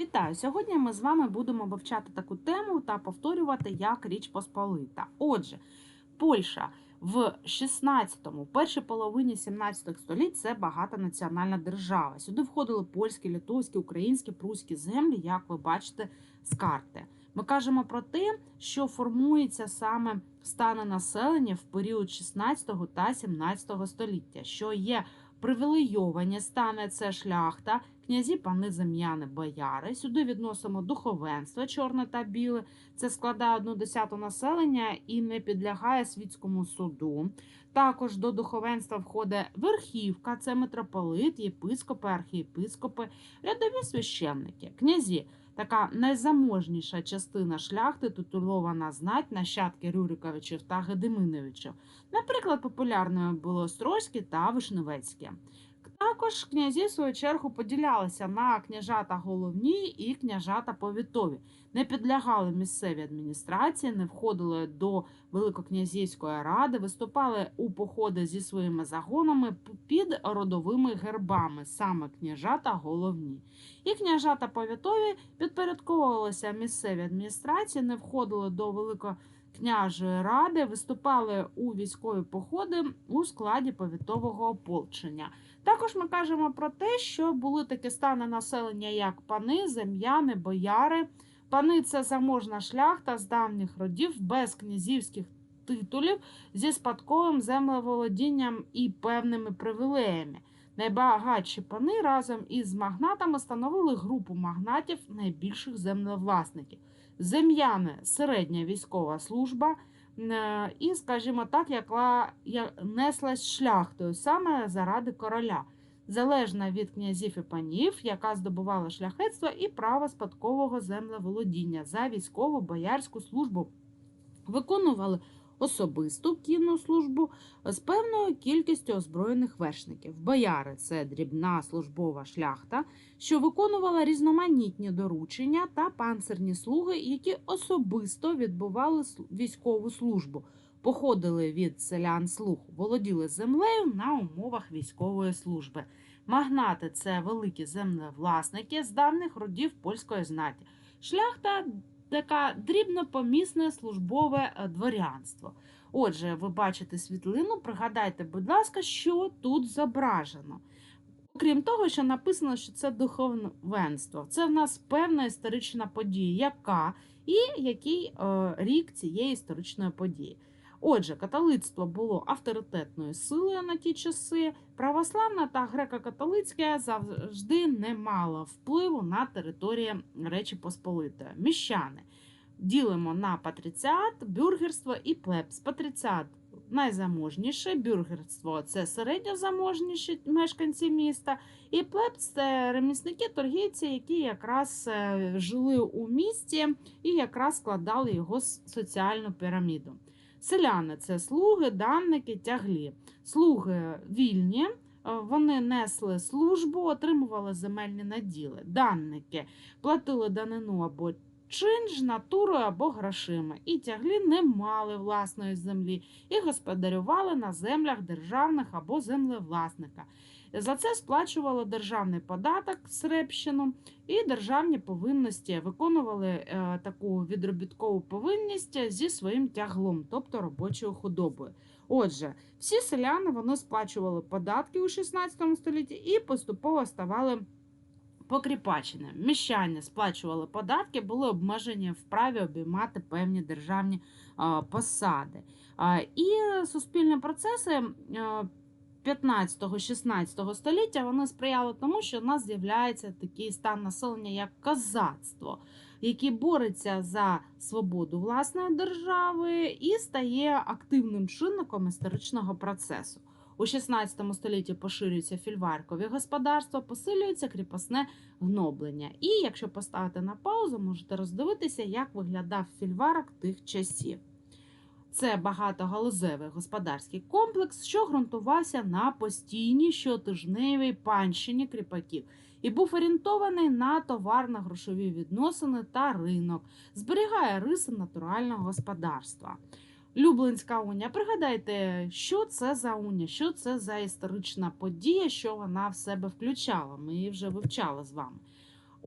Вітаю! Сьогодні ми з вами будемо вивчати таку тему та повторювати як Річ Посполита. Отже, Польща в 16-му, першій половині 17 століть це багатонаціональна держава. Сюди входили польські, литовські, українські, пруські землі, як ви бачите з карти. Ми кажемо про те, що формується саме стане населення в період 16 та 17 століття, що є привілейовані стане це шляхта, князі, пани, зем'яни, бояри. Сюди відносимо духовенство, чорне та біле. Це складає одну десяту населення і не підлягає світському суду. Також до духовенства входить верхівка, це митрополит, єпископи, архієпископи, рядові священники, князі. Така найзаможніша частина шляхти титулована знать нащадки Рюриковичів та Гедеминовичів. Наприклад, популярною було Острозькі та Вишневецьке. Також князі, в свою чергу, поділялися на княжата головні і княжата повітові. Не підлягали місцевій адміністрації, не входили до Великокнязівської ради, виступали у походи зі своїми загонами під родовими гербами, саме княжата головні. І княжата повітові підпорядковувалися місцевій адміністрації, не входили до Великокняжої ради, виступали у військові походи у складі повітового ополчення. Також ми кажемо про те, що були такі стани населення, як пани, зем'яни, бояри. Пани це заможна шляхта з давніх родів без князівських титулів зі спадковим землеволодінням і певними привілеями. Найбагатші пани разом із магнатами становили групу магнатів найбільших землевласників. Зем'яни середня військова служба. Е, І, скажімо так, яка неслась шляхтою саме заради короля, залежна від князів і панів, яка здобувала шляхетство і право спадкового землеволодіння за військову боярську службу, виконували особисту кінну службу з певною кількістю озброєних вершників. Бояри це дрібна службова шляхта, що виконувала різноманітні доручення та панцирні слуги, які особисто відбували військову службу, походили від селян слуг, володіли землею на умовах військової служби. Магнати це великі землевласники з давніх родів польської знаті. Шляхта така дрібнопомісне службове е, дворянство. Отже, ви бачите світлину, пригадайте, будь ласка, що тут зображено. Окрім того, що написано, що це духовенство. Це в нас певна історична подія, яка і який е, рік цієї історичної події. Отже, католицтво було авторитетною силою на ті часи. Православна та греко-католицьке завжди не мало впливу на території Речі Посполитої. Міщани ділимо на патріціат, бюргерство і плебс. Патріціат найзаможніше, бюргерство це середньозаможніші мешканці міста, і плебс це ремісники, торгівці, які якраз е, жили у місті і якраз складали його соціальну піраміду. Селяни це слуги, данники, тяглі. Слуги вільні, е, вони несли службу, отримували земельні наділи. Данники платили данину або чинж, натурою або грошима. І тяглі не мали власної землі і господарювали на землях державних або землевласника. За це сплачували державний податок Сребщину і державні повинності, виконували е, таку відробіткову повинність зі своїм тяглом, тобто робочою худобою. Отже, всі селяни вони сплачували податки у 16 столітті і поступово ставали покріпаченими. Міщання сплачували податки, були обмежені в праві обіймати певні державні е, посади. Е, і суспільні процеси. Е, 15-16 століття вони сприяли тому, що в нас з'являється такий стан населення, як козацтво, який бореться за свободу власної держави і стає активним чинником історичного процесу. У 16 столітті поширюється фільваркові господарства, посилюється кріпосне гноблення. І якщо поставити на паузу, можете роздивитися, як виглядав фільварок тих часів. Це багатогалузевий господарський комплекс, що ґрунтувався на постійній щотижневій панщині кріпаків і був орієнтований на товарно-грошові відносини та ринок, зберігає риси натурального господарства. Люблинська унія. Пригадайте, що це за унія, що це за історична подія, що вона в себе включала. Ми її вже вивчали з вами.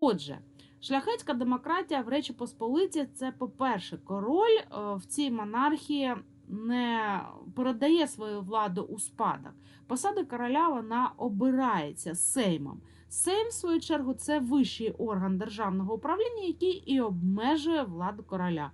Отже, Шляхетська демократія в Речі Посполиті це, по-перше, король е, в цій монархії не передає свою владу у спадок. Посада короля вона обирається сеймом. Сейм, в свою чергу, це вищий орган державного управління, який і обмежує владу короля.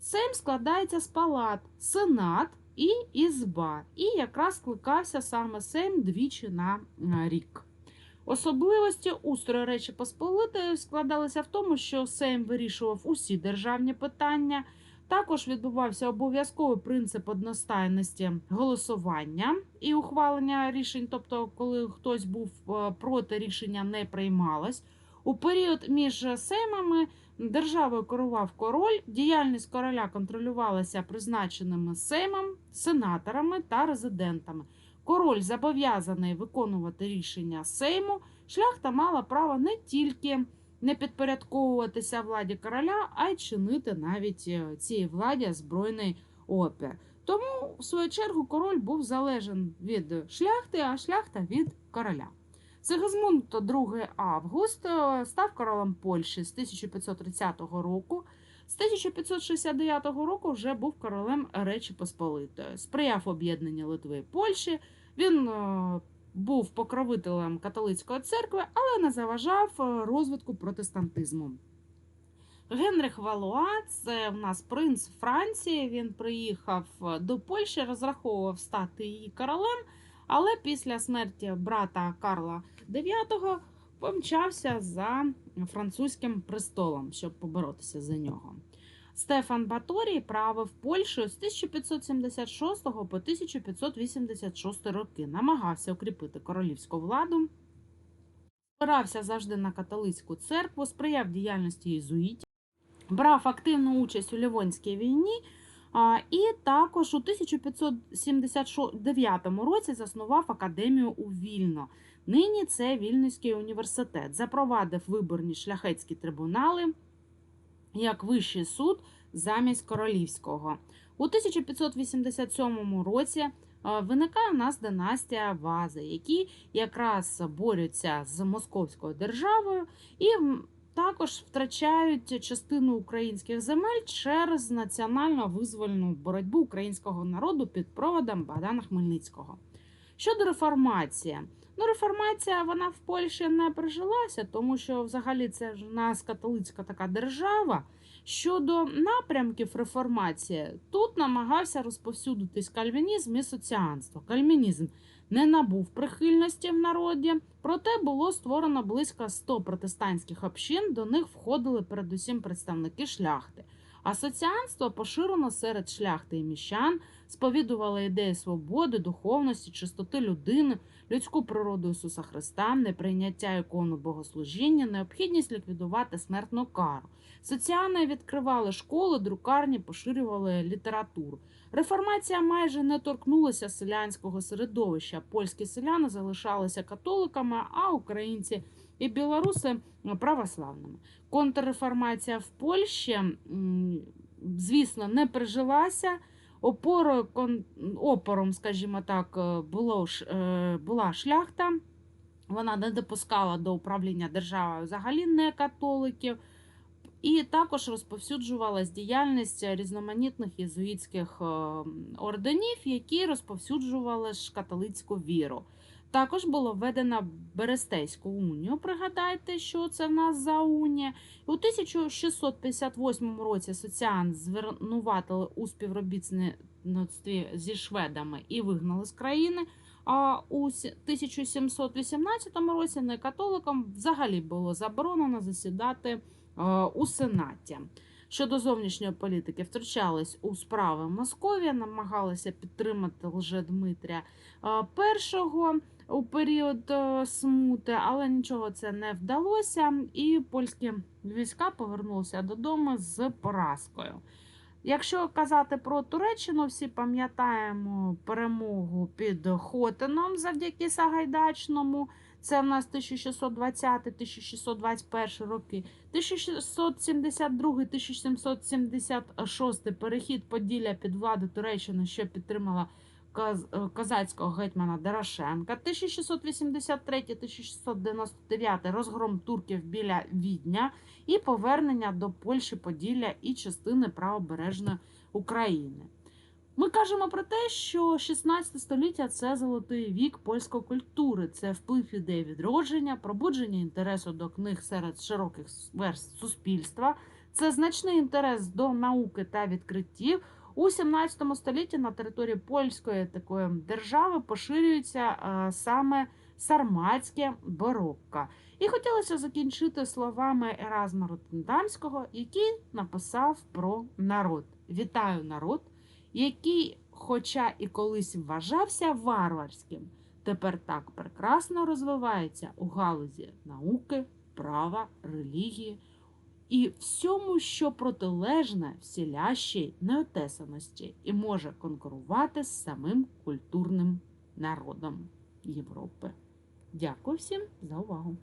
Сейм складається з палат, сенат і ізба. І якраз скликався саме Сейм двічі на е, рік. Особливості устрою Речі Посполитої складалися в тому, що Сейм вирішував усі державні питання. Також відбувався обов'язковий принцип одностайності голосування і ухвалення рішень, тобто, коли хтось був е, проти рішення не приймалось. У період між сеймами державою керував король, діяльність короля контролювалася призначеними сеймом, сенаторами та резидентами. Король зобов'язаний виконувати рішення сейму. Шляхта мала право не тільки не підпорядковуватися владі короля, а й чинити навіть е, цій владі збройний опір. Тому, в свою чергу, король був залежен від шляхти, а шляхта від короля. Сигизмунд II Август е, став королем Польщі з 1530 року. З 1569 року вже був королем Речі Посполитої. Сприяв об'єднанню Литви і Польщі. Він е, був покровителем католицької церкви, але не заважав е, розвитку протестантизму. Генрих Валуа, це в нас принц Франції. Він приїхав е, до Польщі, розраховував стати її королем, але після смерті брата Карла IX помчався за французьким престолом, щоб поборотися за нього. Стефан Баторій правив Польщею з 1576 по 1586 роки, намагався укріпити королівську владу, спирався завжди на католицьку церкву, сприяв діяльності єзуїтів, брав активну участь у Лівонській війні. І також у 1579 році заснував академію у Вільно. Нині це Вільнюський університет. Запровадив виборні шляхетські трибунали як вищий суд замість королівського. У 1587 році е, виникає у нас династія Вази, які якраз борються з московською державою і також втрачають частину українських земель через національно-визвольну боротьбу українського народу під проводом Богдана Хмельницького. Щодо реформації, ну реформація вона в Польщі не прижилася, тому що взагалі це ж у нас католицька така держава. Щодо напрямків реформації, тут намагався розповсюдитись кальвінізм і соціанство. Кальвінізм не набув прихильності в народі, проте було створено близько 100 протестантських общин, до них входили передусім представники шляхти. А соціанство поширено серед шляхти і міщан, сповідувало ідеї свободи, духовності, чистоти людини, людську природу Ісуса Христа, неприйняття ікону богослужіння, необхідність ліквідувати смертну кару. Соціани відкривали школи, друкарні, поширювали літературу. Реформація майже не торкнулася селянського середовища. Польські селяни залишалися католиками, а українці і білоруси православними. Контрреформація в Польщі, звісно, не прижилася. Опорою, опором, скажімо так, е, було, е, була шляхта. Вона не допускала до управління державою взагалі не католиків. І також розповсюджувалась діяльність різноманітних єзуїтських е, орденів, які розповсюджували ж католицьку віру. Також було введено Берестейську унію. Пригадайте, що це в нас за унія. У 1658 році соціан звинуватили у співробітництві зі шведами і вигнали з країни. А у 1718 році некатоликам взагалі було заборонено засідати е, у Сенаті. Щодо зовнішньої політики, втручались у справи Московія, намагалися підтримати Лжедмитрія е, першого у період е, смути, але нічого це не вдалося, і польські війська повернулися додому з поразкою. Якщо казати про Туреччину, всі пам'ятаємо перемогу під Хотином завдяки Сагайдачному. Це в нас 1620-1621 роки. 1672-1776 перехід Поділля під владу Туреччини, що підтримала козацького гетьмана Дорошенка 1683-1699 розгром турків біля Відня і повернення до Польщі, Поділля і частини правобережної України. Ми кажемо про те, що 16 століття це золотий вік польської культури, це вплив ідеї відродження, пробудження інтересу до книг серед широких верст суспільства, це значний інтерес до науки та відкриттів. У 17 столітті на території польської такої держави поширюється е, саме сарматське барокко. І хотілося закінчити словами Еразма Ротендамського, який написав про народ. Вітаю народ, який, хоча і колись вважався варварським, тепер так прекрасно розвивається у галузі науки, права, релігії і всьому, що протилежне всілящій неотесаності і може конкурувати з самим культурним народом Європи. Дякую всім за увагу!